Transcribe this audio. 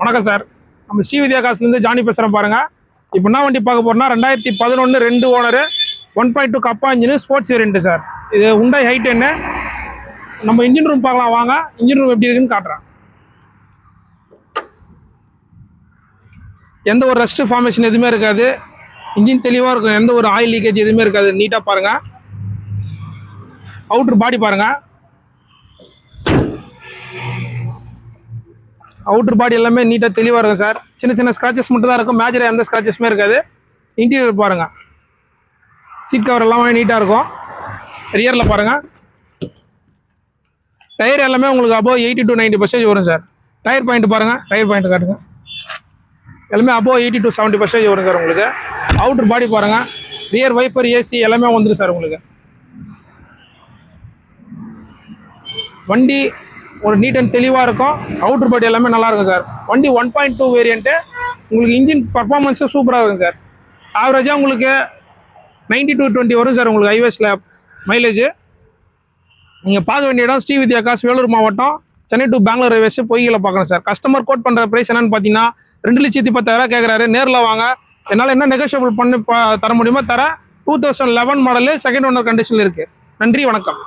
வணக்கம் சார். நம்ம ஸ்ரீ வித்யா காசுலேருந்து ஜானி பேசுகிறேன் பாருங்கள் இப்போ என்ன வண்டி பார்க்க போகிறோம்னா ரெண்டாயிரத்தி பதினொன்று ரெண்டு owner one point two Kappa engine sports variant sir. இது உண்டாய் ஹைட் என்ன? நம்ம இன்ஜின் ரூம் பார்க்கலாம் வாங்க. இன்ஜின் ரூம் எப்படி இருக்குன்னு காட்டுறேன். எந்த ஒரு ரஸ்ட் ஃபார்மேஷன் எதுவுமே இருக்காது. இன்ஜின் தெளிவாக இருக்கும். எந்த ஒரு ஆயில் லீக்கேஜ் எதுவுமே இருக்காது. நீட்டாக பாருங்கள் அவுட்ரு பாடி பாருங்கள் அவுட்ரு பாடி எல்லாமே நீட்டாக தெளிவாக இருக்கும் சார். சின்ன சின்ன ஸ்க்ராச்சஸ் மட்டும் தான் இருக்கும் மேஜர் எந்த ஸ்க்ராச்சஸுமே இருக்காது. இன்டீரியர் பாருங்கள் சீட் கவர் எல்லாமே நீட்டாக இருக்கும். ரியரில் பாருங்கள் டயர் எல்லாமே உங்களுக்கு அபோவ் எயிட்டி டு 90% பர்சன்டேஜ் வரும் சார். டயர் பாயிண்ட் பாருங்கள் டயர் பாயிண்ட் காட்டுங்க. எல்லாமே above eighty to seventy percentage வரும் சார் உங்களுக்கு. அவுட்ரு பாடி பாருங்கள் ரியர் வைப்பர் ஏசி எல்லாமே வந்துடும் சார் உங்களுக்கு. வண்டி ஒரு நீட் அண்ட் தெளிவாக இருக்கும். அவுட்ரு பாடி எல்லாமே நல்லாயிருக்கும் சார் வண்டி ஒன் பாயிண்ட் டூ வேரியண்ட்டு உங்களுக்கு இன்ஜின் பர்ஃபார்மன்ஸும் சூப்பராக இருக்கும் சார் ஆவரேஜாக உங்களுக்கு நைன்டி டூ டுவெண்ட்டி வரும் சார் உங்களுக்கு ஹைவேஸில் மைலேஜ் நீங்கள் பார்க்க வேண்டிய இடம் ஸ்ரீவித்யா காசு வேலூர் மாவட்டம் சென்னை டு பெங்களூர் ஹைவேஸ் பொய்களை பார்க்குறேன் சார் கஸ்டமர் கோட் பண்ணுற ப்ரைஸ் என்னென்னு பார்த்தீங்கன்னா ரெண்டு லட்சத்தி பத்தாயிரம் கேட்குறாரு நேரில் வாங்க. என்னால் என்ன நெகோஷியபிள் பண்ணி தர முடியுமோ தர. Two thousand eleven model second owner கண்டிஷனில் இருக்குது நன்றி வணக்கம்.